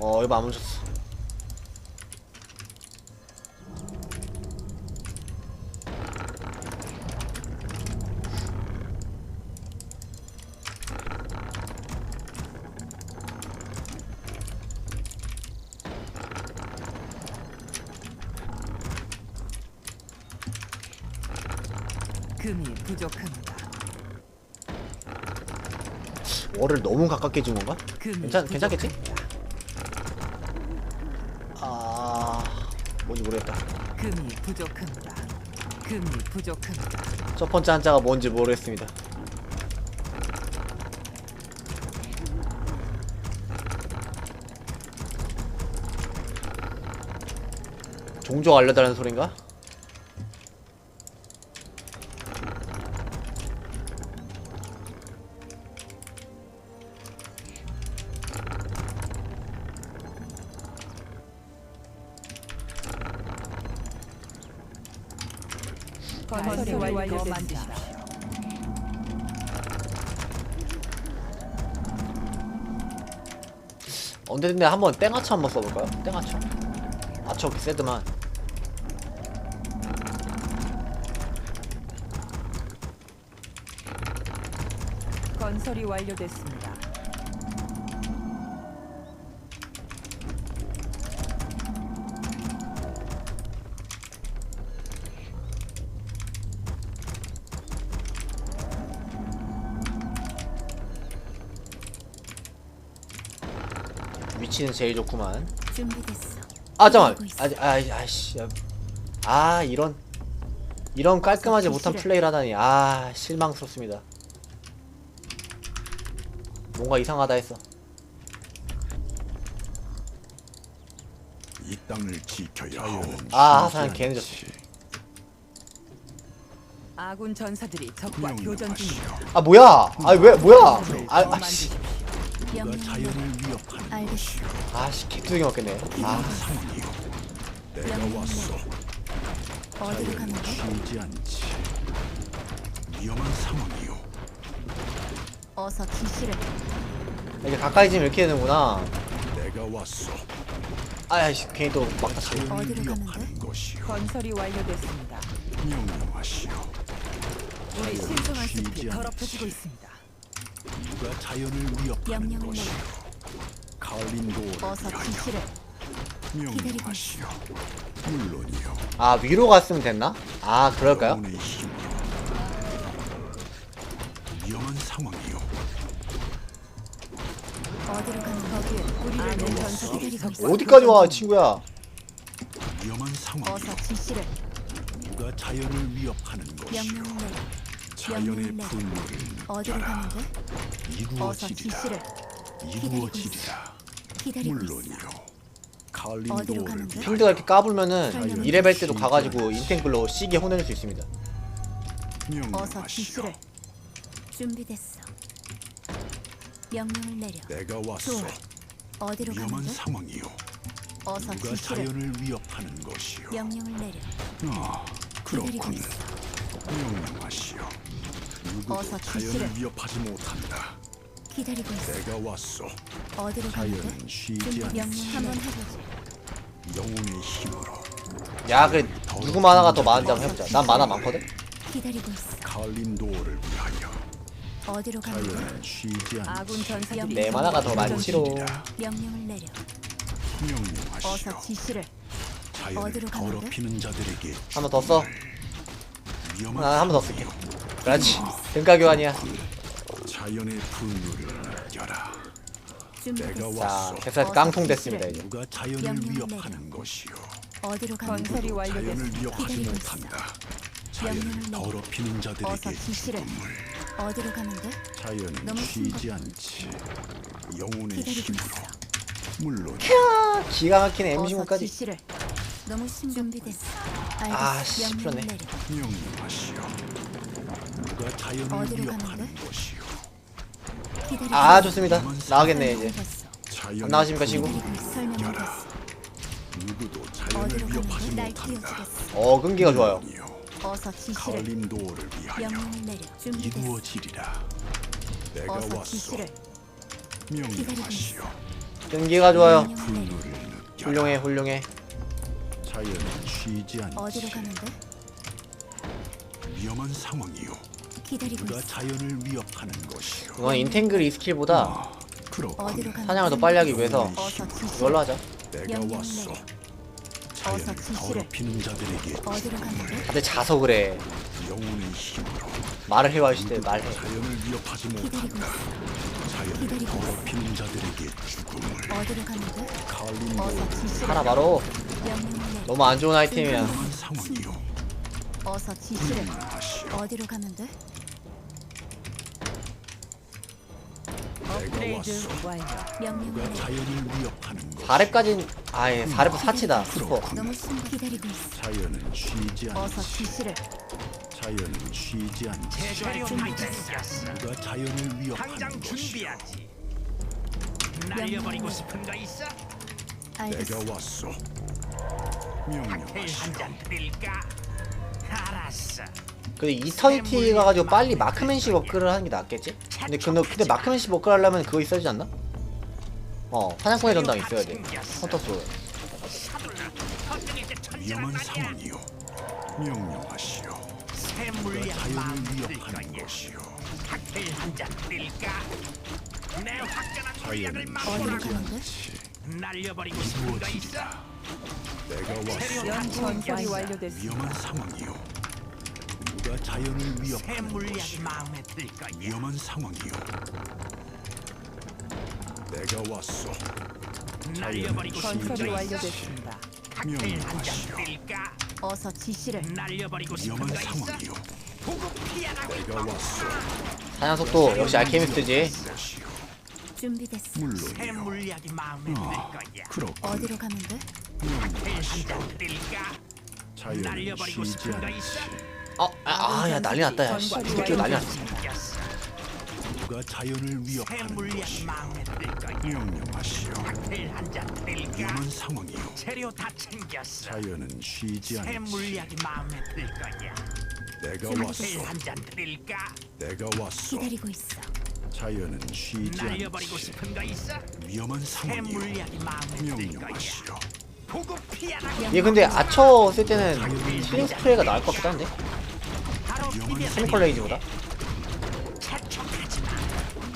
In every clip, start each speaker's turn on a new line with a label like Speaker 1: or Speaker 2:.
Speaker 1: 어 이거 안 멈췄어
Speaker 2: 금이 부족합니다.
Speaker 1: 월을 너무 가깝게 준 건가?
Speaker 2: 금이
Speaker 1: 괜찮 괜찮겠지?
Speaker 2: 부족합니다.
Speaker 1: 아 뭔지 모르겠다
Speaker 2: 금이 부족합니다. 금이 부족합니다.
Speaker 1: 첫 번째 한자가 뭔지 모르겠습니다 종족 알려달라는 소린가?
Speaker 2: 건설이 완료되십시오.
Speaker 1: 언제든지 한번 땡아처 한번 써볼까요? 땡아처 아처 비세드만
Speaker 2: 건설이 완료됐습니다.
Speaker 1: 위치는 제일 좋구만
Speaker 3: 준비됐어.
Speaker 1: 아 잠깐
Speaker 3: 기다리고 있어.
Speaker 1: 아직 아아 이런 이런 깔끔하지 못한. 플레이를 하다니 아 실망스럽습니다 뭔가 이상하다 했어
Speaker 4: 이 땅을 지켜야 하는
Speaker 1: 아, 하산 걔는
Speaker 4: 지.
Speaker 2: 아군 전사들이 적과. 교전 중입니다.
Speaker 1: 아 뭐야 아 왜 뭐야 아 아씨
Speaker 3: 명령을
Speaker 4: 자연을 위협하는
Speaker 3: 알겠어.
Speaker 1: 아씨 개뚜기 맞겠네. 아.
Speaker 4: 상황이요 내가 왔어.
Speaker 3: 어디로 가면 돼?
Speaker 4: 쉬지 않지. 위험한 상황이요
Speaker 3: 어서 지시를.
Speaker 1: 이제 가까이 지면 이렇게 되는구나.
Speaker 4: 내가 왔어.
Speaker 1: 아이씨 괜히 또 막다
Speaker 4: 자연을
Speaker 3: 어디로 가면
Speaker 4: 위협하는 것이요
Speaker 2: 건설이 완료됐습니다.
Speaker 4: 명령하시오.
Speaker 2: 우리 신성한
Speaker 4: 쉬지
Speaker 2: 숲이
Speaker 4: 않지.
Speaker 2: 더럽혀지고 있습니다.
Speaker 4: 누가 자연을 위협하는
Speaker 3: 명령을
Speaker 4: 것이요. 칼린도를
Speaker 3: 어서
Speaker 4: 위하여
Speaker 3: 지시를.
Speaker 4: 명령하시오. 물론이요.
Speaker 1: 아 위로 갔으면 됐나? 아 그럴까요?
Speaker 4: 힘으로 위험한 상황이요.
Speaker 3: 어디로 가면
Speaker 2: 거기에 우리를
Speaker 3: 아군
Speaker 2: 낸
Speaker 3: 전사들이
Speaker 2: 적과
Speaker 1: 어디까지 와 친구야?
Speaker 4: 위험한 상황이요.
Speaker 3: 어서 지시를.
Speaker 4: 누가 자연을 위협하는 것이요.
Speaker 3: 명령을.
Speaker 4: 자연의. 분노를
Speaker 3: 어디로? 어서
Speaker 4: 이루어지리라
Speaker 3: 지시를.
Speaker 4: 이루어지리라
Speaker 3: 기다리고 있어.
Speaker 4: 물론이요
Speaker 3: 어디로?
Speaker 1: 필드가 이렇게 까불면은
Speaker 3: 설명해
Speaker 1: 2레벨 때도 가가지고 인탱글로 시계 혼낼 수 있습니다
Speaker 3: 어서
Speaker 4: 명령하시오
Speaker 3: 지시를. 준비됐어. 명령을 내려.
Speaker 4: 내가 왔어
Speaker 3: 좋아. 어디로
Speaker 4: 위험한
Speaker 3: 돼?
Speaker 4: 상황이요
Speaker 3: 어서
Speaker 4: 누가
Speaker 3: 지시를.
Speaker 4: 자연을 위협하는 것이요
Speaker 3: 명령을 내려.
Speaker 4: 아
Speaker 3: 기다리고
Speaker 4: 그렇군
Speaker 3: 있어.
Speaker 4: 명령하시오 누구도
Speaker 3: 어서
Speaker 4: 자연을
Speaker 3: 지시를.
Speaker 4: 위협하지 못한다
Speaker 3: 기다리고 있어.
Speaker 4: 내가 왔어
Speaker 3: 어디로?
Speaker 4: 자연은 쉬지
Speaker 3: 준비 명령 한번 해보지.
Speaker 4: 영혼의 힘으로
Speaker 1: 야 그래 누구 만화가 더 많은지 한번 해보자 난 만화 많거든?
Speaker 3: 기다리고 있어.
Speaker 4: 칼린도를 위하여
Speaker 3: 어디로?
Speaker 4: 자연은 쉬지 않지
Speaker 2: 아군 전사들이
Speaker 1: 내 만화가 더 많지로.
Speaker 3: 명령을 내려.
Speaker 4: 명령하시오
Speaker 3: 어서 지시를.
Speaker 4: 자연을
Speaker 3: 어디로 가면 돼?
Speaker 4: 더럽히는 자들에게
Speaker 1: 한번 더 써?
Speaker 4: 위험한
Speaker 1: 난한번 더 쓸게 그렇지 등가 교환이야
Speaker 4: 자연의 분노를 느껴라. 내가
Speaker 1: 자
Speaker 4: 왔어
Speaker 1: 캡사이트 깡통 됐습니다 이제
Speaker 4: 누가 자연을 위협하는 것이요
Speaker 3: 어디로?
Speaker 2: 건설이
Speaker 4: 자연을
Speaker 2: 완료됐습니다.
Speaker 4: 위협하지
Speaker 3: 기다리고
Speaker 4: 못한다 자연을. 더럽히는
Speaker 3: 어서
Speaker 4: 자들에게. 죽음을
Speaker 3: 어디로 돼?
Speaker 4: 자연은
Speaker 3: 너무
Speaker 4: 쉬지 않지 영혼의
Speaker 3: 기다리고
Speaker 4: 힘으로
Speaker 3: 있어.
Speaker 4: 물론
Speaker 1: 기가
Speaker 3: 어서
Speaker 1: M15까지
Speaker 3: 지시를. 너무 심 준비됐어. 알겠어.
Speaker 1: 아, 씨,
Speaker 3: 명령을
Speaker 1: 풀었네.
Speaker 3: 내려.
Speaker 4: 명령하시오 자연을
Speaker 3: 어디로
Speaker 4: 것이요
Speaker 3: 기다리고
Speaker 1: 아. 좋습니다 나가겠네 이제.
Speaker 4: 자연의
Speaker 1: 안나가십니까, 친구?
Speaker 4: 누구도 자연을
Speaker 3: 어디로
Speaker 4: 위협하지?
Speaker 3: 날
Speaker 4: 못한다
Speaker 3: 띄워주겠어.
Speaker 1: 어 끈기가 좋아요.
Speaker 3: 어서 지시를.
Speaker 4: 칼림도를 위하여
Speaker 3: 명령을 내려. 준비됐어.
Speaker 4: 이루어지리라 내가
Speaker 3: 어서 지시를.
Speaker 4: 명령하시오
Speaker 1: 끈기가 좋아요
Speaker 3: 명령을 내려.
Speaker 4: 분노를 느껴라.
Speaker 1: 훌륭해 훌륭해
Speaker 4: 자연은 쉬지 않지.
Speaker 3: 어디로 돼?
Speaker 4: 위험한 상황이요.
Speaker 3: 기다리고
Speaker 4: 누가
Speaker 3: 있어.
Speaker 4: 자연을 위협하는 것이요.
Speaker 1: 이건 인텐그리 스킬보다
Speaker 4: 아, 그렇군.
Speaker 3: 어디로 가면
Speaker 1: 사냥을 더
Speaker 3: 돼?
Speaker 1: 빨리 하기 위해서
Speaker 3: 어서.
Speaker 1: 이걸로 하자
Speaker 4: 내가 왔어.
Speaker 3: 내려.
Speaker 4: 자연을
Speaker 3: 어서 지시를.
Speaker 4: 더럽히는 자들에게
Speaker 3: 어디로 가면 돼?
Speaker 1: 다들 자서 그래
Speaker 4: 영혼의 힘으로
Speaker 1: 말을 해와 이 시대 말해
Speaker 4: 자연을 위협하지
Speaker 3: 기다리고
Speaker 4: 못한다.
Speaker 3: 있어.
Speaker 4: 자연을
Speaker 3: 기다리고.
Speaker 4: 더럽히는 자들에게 죽음을
Speaker 3: 어디로 가면 돼?
Speaker 4: 갈림도.
Speaker 1: 하나 바로
Speaker 3: 내려.
Speaker 1: 너무 안 좋은 아이템이야
Speaker 4: 상황이요.
Speaker 3: 어서 지시를. 어디로 가면 돼?
Speaker 2: 업그레이드
Speaker 4: 왔어.
Speaker 2: 완료.
Speaker 3: 명령을.
Speaker 4: 자연을 위협하는 것.
Speaker 1: 4렙까진 아예 4렙 사치다 슈퍼
Speaker 3: 너무 숨 기다리고 있어.
Speaker 4: 자연은 쉬지
Speaker 3: 어서
Speaker 4: 않지.
Speaker 3: 지시를.
Speaker 4: 자연은 쉬지 않지. 누가 자연을 위협하는.
Speaker 5: 준비하지. 날려버리고 싶은 거 있어?
Speaker 3: 알겠어.
Speaker 4: 내가 왔어.
Speaker 5: 칵테일
Speaker 4: 명령하시오.
Speaker 5: 한잔 드릴까?
Speaker 1: 근데 이터니티 가가지고 빨리 마크맨십 업그레이드를 하는 게 낫겠지? 근데 근데, 근데 마크맨십 업그레이드 하려면 그거 있어야 되지 않나? 어 사냥꾼의 전당 있어야 돼 헌터스
Speaker 4: 위험한? 상황이요. 명령하시오. 자연을 위협하는. 것이요.
Speaker 5: 칵테일 한잔 드릴까? 내 화끈한 물약을
Speaker 4: 자연은. 쉬지 않지.
Speaker 5: 날려버리고 싶은 거 있어?
Speaker 4: 내가 왔어.
Speaker 2: 연 건설이 완료됐습니다.
Speaker 4: 위험한 상황이요. 누가 자연을
Speaker 5: 새
Speaker 4: 위협하는
Speaker 5: 물약이
Speaker 4: 것이요.
Speaker 5: 마음에 들 거야.
Speaker 4: 위험한 상황이요. 내가 왔어.
Speaker 5: 날려버리고 싶은
Speaker 2: 건설이
Speaker 5: 거 있어?
Speaker 2: 완료됐습니다.
Speaker 5: 칵테일 한잔
Speaker 4: 명령하시오.
Speaker 5: 드릴까?
Speaker 3: 어서 지시를.
Speaker 5: 날려버리고 싶은
Speaker 4: 위험한
Speaker 5: 거 있어?
Speaker 4: 상황이요.
Speaker 5: 보고 피하라고.
Speaker 4: 내가 왔어.
Speaker 1: 사냥 속도 역시 알케미스트지
Speaker 4: 것이요.
Speaker 3: 준비됐어.
Speaker 5: 새
Speaker 4: 물론이요.
Speaker 5: 물약이 마음에 들
Speaker 4: 아,
Speaker 5: 거야.
Speaker 4: 그렇군.
Speaker 3: 어디로 가면 돼?
Speaker 5: 칵테일 한잔?
Speaker 4: 자연은
Speaker 5: 날려버리고 싶은 거. 있어?
Speaker 1: 어아야 난리 났다 야 씨. 새끼 난리 났어.
Speaker 4: 누가 자연을
Speaker 5: 새
Speaker 4: 위협하는. 명령하시오. 위험한 상황이요.
Speaker 5: 재료 다 챙겼어.
Speaker 4: 자연은 쉬지
Speaker 5: 새
Speaker 4: 않지.
Speaker 5: 물약이 마음에 들 거야.
Speaker 4: 내가 왔어.
Speaker 5: 한잔 드릴까?
Speaker 4: 내가 왔어.
Speaker 3: 기다리고 있어.
Speaker 4: 자연은 쉬지
Speaker 5: 날려버리고
Speaker 4: 않지.
Speaker 5: 싶은 거 있어?
Speaker 4: 위험한
Speaker 5: 새
Speaker 4: 상황이요.
Speaker 5: 물약이 마음에 들 거야.
Speaker 4: 명령하시오.
Speaker 5: 보고 피하라고.
Speaker 1: 얘 근데 아처 쓸 때는 힐링 스프레이가 나을 것 같기도 한데
Speaker 5: 바로
Speaker 4: 위험한
Speaker 5: 비벼.
Speaker 1: 세미컬 레이지보다
Speaker 5: 재촉하지 마.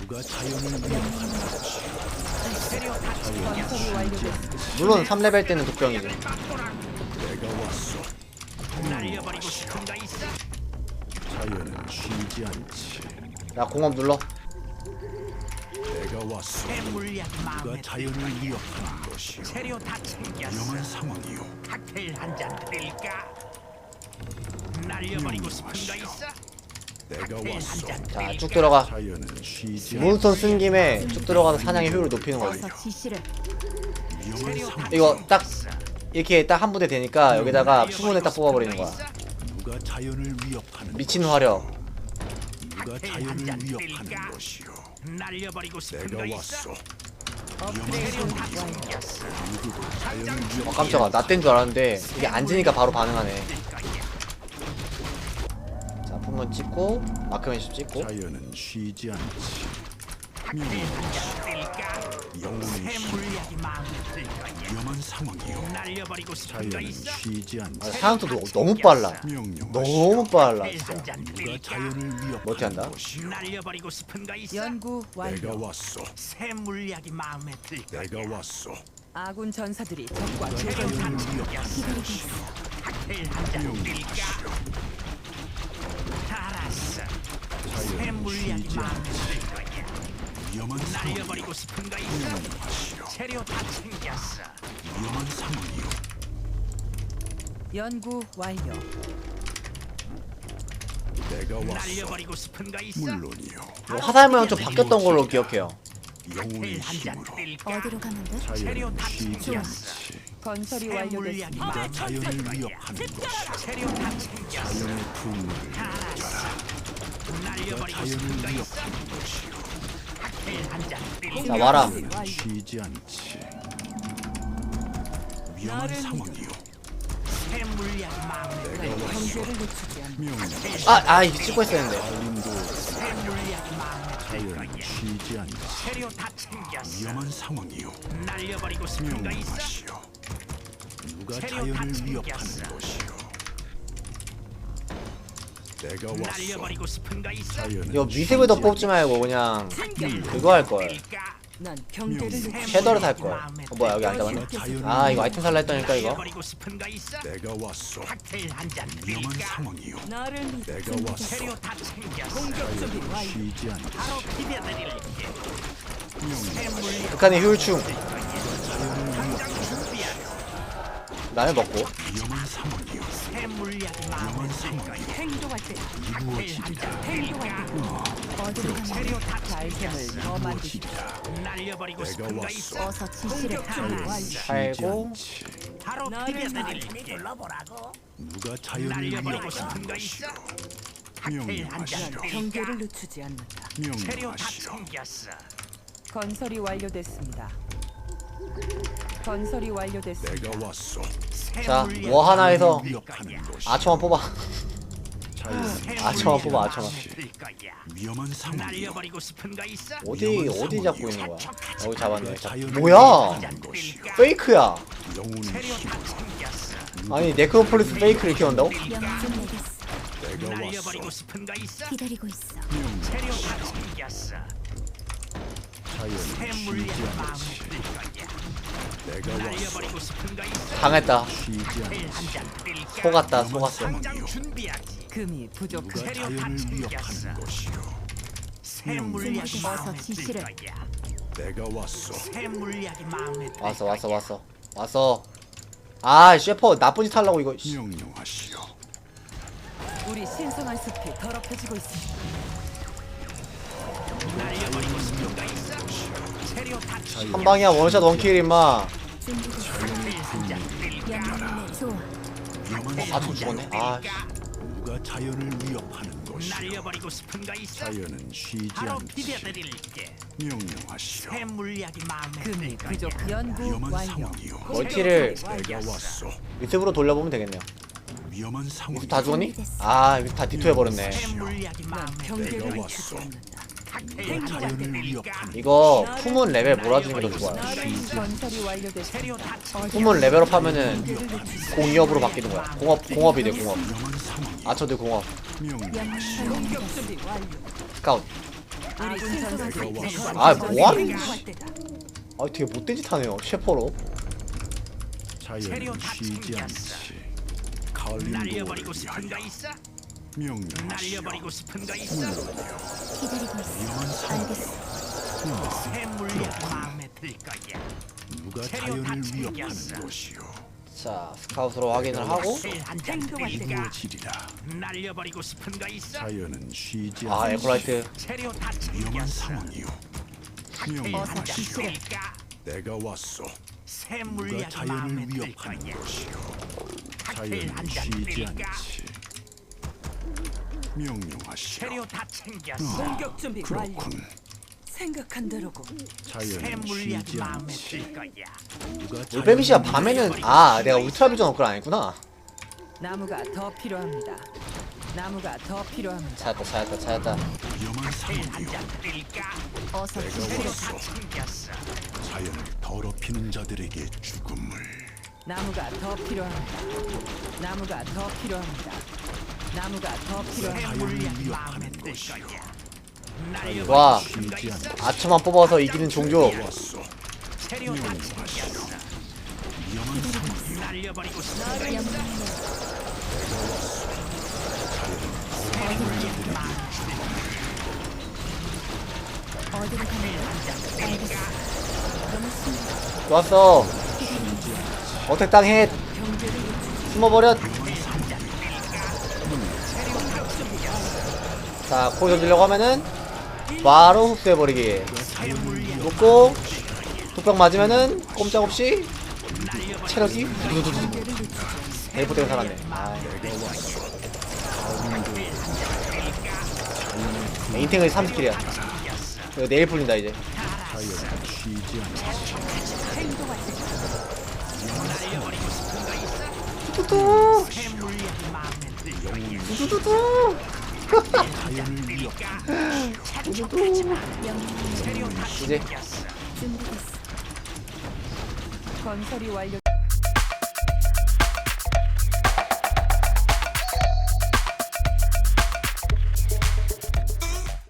Speaker 4: 누가 자연을 위협하는 것이요.
Speaker 5: 재료 다
Speaker 2: 건설이 완료됐습니다.
Speaker 1: 물론 3레벨 때는
Speaker 4: 않지.
Speaker 1: 야 공업 눌러
Speaker 4: 내가 왔어. 누가 자연을. 위협하는 것이요.
Speaker 5: 재료 다.
Speaker 4: 위험한 상황이요.
Speaker 5: 칵테일 한 잔 드릴까? 날려버리고 싶은 거 있어?
Speaker 4: 내가 왔어.
Speaker 1: 자
Speaker 5: 드릴까?
Speaker 1: 쭉 들어가
Speaker 4: 자연은 쉬지 않지.
Speaker 1: 몬스톤 쓴 김에 쭉 들어가서 사냥의 효율을 높이는 거지
Speaker 3: 지시를.
Speaker 4: 위험한 상황.
Speaker 1: 이거 딱 이렇게 딱 한 부대 되니까 여기다가 수문에 딱 뽑아버리는 거야
Speaker 4: 누가 자연을 위협하는
Speaker 1: 미친. 화력
Speaker 4: 누가 자연을 위협하는 것이요.
Speaker 5: 날려버리고 싶은 거
Speaker 4: 내가
Speaker 5: 있어?
Speaker 4: 왔어.
Speaker 2: 업그레이드 완료.
Speaker 4: 누구도 자연을
Speaker 1: 어
Speaker 4: 위협.
Speaker 1: 깜짝아 나 땐 줄 알았는데 이게 앉으니까 바로 반응하네 자 풍문 찍고 마크맨십 찍고
Speaker 4: 자연은 쉬지 않지.
Speaker 5: 드릴까?
Speaker 4: 영혼의
Speaker 5: 새
Speaker 4: 힘.
Speaker 5: 물약이 마음에 들 거야.
Speaker 4: 위험한 상황이요.
Speaker 5: 날려버리고 싶은 거
Speaker 4: 자연은
Speaker 5: 있어?
Speaker 4: 쉬지
Speaker 1: 아,
Speaker 4: 않지.
Speaker 1: 사냥도 너, 너무 빨라
Speaker 4: 명령.
Speaker 1: 너무 빨라
Speaker 5: 칵테일
Speaker 1: 진짜
Speaker 5: 한잔
Speaker 4: 누가
Speaker 5: 드릴까?
Speaker 4: 자연을 위협하는
Speaker 1: 뭐 어떻게 한다?
Speaker 4: 것이요.
Speaker 5: 날려버리고 싶은 거 있어?
Speaker 2: 연구
Speaker 4: 내가
Speaker 2: 완료.
Speaker 4: 왔어.
Speaker 5: 새 물약이 마음에 들.
Speaker 4: 내가 왔어.
Speaker 2: 아군 전사들이 적과.
Speaker 5: 칵테일 한잔 드릴까? 새
Speaker 4: 자연은
Speaker 5: 물약이
Speaker 4: 상황이요.
Speaker 5: 날려버리고 싶은 거 있어? 재료 다 챙겼어.
Speaker 4: 위험한 상황이요.
Speaker 2: 연구 완료.
Speaker 4: 내가 왔어.
Speaker 5: 날려버리고 싶은 거 있어?
Speaker 4: 물론이요.
Speaker 1: 이거 화살 모양 좀 바뀌었던 걸로 기억해요
Speaker 4: 영혼의 힘으로?
Speaker 3: 어디로 가면 돼?
Speaker 5: 재료
Speaker 4: 자연은
Speaker 5: 다
Speaker 4: 쉬지
Speaker 5: 챙겼어.
Speaker 4: 않지.
Speaker 2: 건설이
Speaker 5: 새 물약이
Speaker 2: 완료됐습니다.
Speaker 4: 누가 자연을 위협하는 것이요.
Speaker 5: 재료 다 챙겼어.
Speaker 4: 자연의 풍물을
Speaker 5: 알았어.
Speaker 4: 누가
Speaker 5: 날려버리고
Speaker 4: 자연을
Speaker 5: 싶은 거 있어?
Speaker 4: 위협하는 것이요.
Speaker 5: 칵테일 한 잔
Speaker 1: 자? 와라
Speaker 4: 쉬지 않지. 위험한 상황이요.
Speaker 5: 새
Speaker 2: 않는
Speaker 4: 명령.
Speaker 1: 아, 아 이거 찍고
Speaker 5: 새
Speaker 4: 자연은 쉬지 않지.
Speaker 5: 재료 다 챙겼어.
Speaker 4: 위험한 상황이요.
Speaker 5: 날려버리고 싶은 거 있어?
Speaker 4: 명령하시오. 누가
Speaker 5: 재료
Speaker 4: 자연을
Speaker 5: 다
Speaker 4: 위협하는. 것이오. 내가 왔어.
Speaker 5: 날려버리고 싶은 거 있어?
Speaker 1: 이거 미세브도
Speaker 4: 쉬지
Speaker 1: 뽑지 말고 그냥 그거 할 걸.
Speaker 5: 일까?
Speaker 2: 난 경계를
Speaker 4: 명.
Speaker 2: 늦추지
Speaker 1: 쉐더를 살 걸. 어, 뭐야 여기 안 잡았네. 아 이거 아이템 살라 했다니까 이거.
Speaker 5: 날려버리고 싶은 거 있어?
Speaker 4: 내가 왔어.
Speaker 5: 칵테일 한잔
Speaker 4: 위험한
Speaker 5: 드릴까?
Speaker 4: 상황이요.
Speaker 2: 나를.
Speaker 4: 내가 왔어.
Speaker 5: 재료 다 챙겼어.
Speaker 2: 공격 준비
Speaker 4: 자연은
Speaker 2: 완료.
Speaker 4: 쉬지 않지.
Speaker 5: 바로 비벼드릴게.
Speaker 1: 북한의 효율충. 라면 먹고.
Speaker 4: 위험한 상황이요.
Speaker 5: 새 물약이 들 거야.
Speaker 2: 행동할 때
Speaker 5: 칵테일 한잔 드릴까?
Speaker 3: 어디로
Speaker 5: 재료 다
Speaker 2: 아이템을
Speaker 5: 챙겼어.
Speaker 2: 더 만드시.
Speaker 5: 날려버리고 싶은 거. 있어?
Speaker 3: 어서 지시를
Speaker 2: 공격 완료.
Speaker 4: 않지.
Speaker 5: 바로
Speaker 2: 나를
Speaker 5: 비벼드릴게. 불러보라고.
Speaker 4: 누가 자연을
Speaker 5: 날려버리고 싶은 거. 있어? 칵테일 한잔
Speaker 4: 명령하시오.
Speaker 2: 경계를? 늦추지 않는다.
Speaker 5: 재료 다
Speaker 4: 명령하시오.
Speaker 5: 챙겼어.
Speaker 2: 건설이 완료됐습니다. 건설이 완료됐습니다.
Speaker 4: 내가 왔어.
Speaker 5: 새
Speaker 1: 자, 뭐 하나에서. 아초만 뽑아. 아초만 뽑아 아초만.
Speaker 4: 위험한 상황이요.
Speaker 5: 날려버리고 싶은 거 있어?
Speaker 1: 어디 어디. 잡고 있는 거야? 여기 잡았네. 자, 뭐야? 페이크야. 아니 네크로폴리스 페이크를 키운다고?
Speaker 4: 내가
Speaker 5: 날려버리고. 싶은 거 있어?
Speaker 3: 기다리고 있어
Speaker 5: 재료 다 챙겼어.
Speaker 4: 자연은
Speaker 5: 새
Speaker 4: 쉬지
Speaker 5: 물
Speaker 1: 당했다. 속았다 속았어.
Speaker 2: 금이 부족한.
Speaker 5: 새 물약이
Speaker 3: 어서 지시를.
Speaker 5: 거야.
Speaker 4: 내가 왔어.
Speaker 5: 새 물약이 마음에 들
Speaker 1: 왔어. 왔어 왔어 왔어. 아 셰퍼 나쁜 짓 하려고 이거. 씨.
Speaker 4: 명령하시오.
Speaker 2: 우리 신성한 숲이 더럽혀지고 있습니다.
Speaker 5: 날려버리고 싶은 거 있어?
Speaker 1: 한 방이야 원샷 원킬 임마.
Speaker 3: 아,
Speaker 1: 저 죽었네. 아,
Speaker 4: 누가 자연을 위협하는 것이요.
Speaker 5: 날려버리고 싶은 거 있어?
Speaker 4: 자연은 쉬지
Speaker 5: 바로
Speaker 4: 않지.
Speaker 5: 비벼드릴게.
Speaker 4: 명령하시오.
Speaker 5: 새 물약이 마음에
Speaker 2: 금이
Speaker 5: 들 거야.
Speaker 2: 부족. 연구
Speaker 4: 위험한
Speaker 2: 완료.
Speaker 4: 상황이요.
Speaker 1: 멀티를
Speaker 4: 내가 왔어.
Speaker 1: 유튜브로 돌려보면 되겠네요.
Speaker 4: 위험한 상황.
Speaker 1: 다 죽었니? 아 유튜브 다 디토 해버렸네.
Speaker 5: 새 물약이
Speaker 2: 난
Speaker 5: 마음에 들
Speaker 2: 경계를
Speaker 4: 내가
Speaker 2: 늦추지
Speaker 4: 왔어.
Speaker 2: 않는다.
Speaker 1: 이거 품은 레벨 몰아주는 게 더 좋아요.
Speaker 2: 건설이 완료됐습니다.
Speaker 1: 품은 레벨업 하면은 공이업으로 바뀌는 거야. 공업 공업이 돼 공업. 아처들 공업. 스카웃. 아, 뭐하는. 거야? 아 되게 못된 짓 하네요. 셰퍼로.
Speaker 4: 자연은
Speaker 5: 다
Speaker 4: 쉬지. 않지. 칼림도를
Speaker 5: 날려버리고 싶은 거 있어? 날려버리고 싶은 거 있어?
Speaker 3: 기다리고 있어
Speaker 4: 위험한 상황.
Speaker 3: 알겠어
Speaker 5: 새 물약이 마음에 들 거야.
Speaker 4: 누가
Speaker 5: 재료 다
Speaker 4: 자연을
Speaker 5: 챙겼어.
Speaker 4: 위협하는 것이요.
Speaker 1: 자 스카웃으로 확인을 하고.
Speaker 5: 칵테일 한잔
Speaker 2: 행동할 때
Speaker 5: 드릴까?
Speaker 4: 이루어지리라.
Speaker 5: 날려버리고 싶은 거 있어?
Speaker 4: 자연은 쉬지
Speaker 1: 아
Speaker 4: 않지.
Speaker 1: 에코라이트.
Speaker 5: 재료 다
Speaker 4: 위험한
Speaker 5: 챙겼어.
Speaker 4: 상황이요.
Speaker 5: 칵테일
Speaker 4: 명령하시오.
Speaker 5: 한잔 드릴까?
Speaker 4: 내가 왔어.
Speaker 5: 새
Speaker 4: 누가
Speaker 5: 물약이
Speaker 4: 자연을
Speaker 5: 마음에 들
Speaker 4: 위협하는
Speaker 5: 거야.
Speaker 4: 것이요.
Speaker 5: 칵테일
Speaker 4: 자연은
Speaker 5: 한잔
Speaker 4: 쉬지
Speaker 5: 드릴까?
Speaker 4: 않지. 명령하시오.
Speaker 5: 재료 다 챙겼어.
Speaker 2: 공격 준비 완료.
Speaker 4: 그렇군.
Speaker 2: 생각한 대로고.
Speaker 5: 새
Speaker 4: 자연은
Speaker 5: 물약이
Speaker 4: 쉬지
Speaker 5: 마음에
Speaker 4: 않지.
Speaker 5: 들 거야.
Speaker 4: 누가
Speaker 1: 울베미시야
Speaker 4: 자연을
Speaker 1: 밤에는 아 내가 울트라 비전 업글 아니구나.
Speaker 2: 나무가 더 필요합니다. 나무가 더 필요합니다.
Speaker 1: 찾았다 찾았다 찾았다.
Speaker 4: 위험한 상황이요.
Speaker 5: 한잔 드릴까?
Speaker 3: 어서
Speaker 4: 내가
Speaker 3: 지시를
Speaker 5: 재료
Speaker 4: 왔어.
Speaker 5: 다 챙겼어.
Speaker 4: 자연을 더럽히는 자들에게 죽음을.
Speaker 2: 나무가 더 필요합니다. 나무가 더 필요합니다. 나무가 더
Speaker 5: 마음에 들. 거야.
Speaker 1: 와.
Speaker 5: 있어?
Speaker 1: 아처만 뽑아서 이기는 종족.
Speaker 4: 왔어.
Speaker 5: 재료 다 챙겼어. 날려버리고
Speaker 3: 어디로 알겠어 너무 숨
Speaker 1: 좋았어. 어택 당해. 숨어버려. 자 코이 던지려고 하면은 바로 흡수해버리기. 놓고 뚝병 맞으면은 꼼짝없이 체력이. 대포 때문에 살았네. 아, 인탱을 30킬이야. 이거 내일 풀린다 이제.
Speaker 5: 새 물약 이
Speaker 3: 준비됐어.
Speaker 2: 건설이 완료.